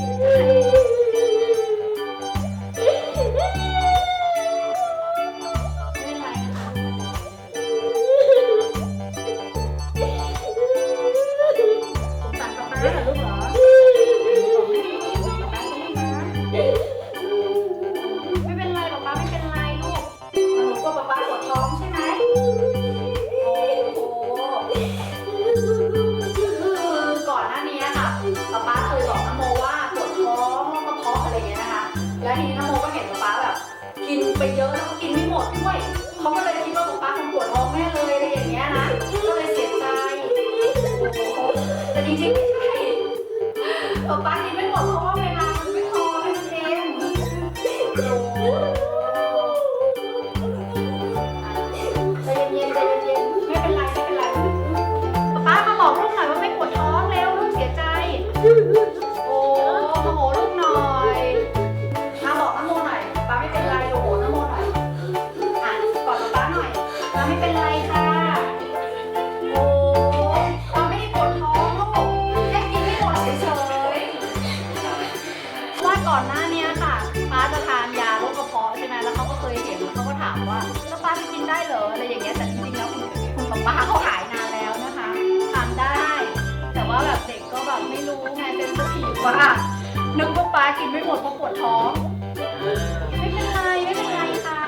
Música แล้วทีนี้นโมก็เห็นป๊าป๊าแบบ กินไปเยอะแล้วก็กินไม่หมดด้วยเขาก็เลยคิดว่าป๊าป๊าคงปวดท้องแน่เลยอะไรอย่างเงี้ยนะก็เลยเสียใจโอ้โหแต่จริงๆไม่ใช่ป๊าป๊ากิน ก่อนหน้าเนี้ยค่ะป้าจะทานยาโรคกระเพาะใช่ไหมแล้วเขาก็เคยเห็นแล้วเขาก็ถามว่าแล้วป้าจะกินได้เหรออะไรอย่างเงี้ยแต่จริงๆแล้วคุณคุณป้าเขาหายนานแล้วนะคะทานได้ แต่ว่าแบบเด็กก็แบบไม่รู้ไงเป็นสถีว่านึกว่าป้ากินไม่หมดเพราะปวดท้อง ไม่เป็นไรไม่เป็นไรค่ะ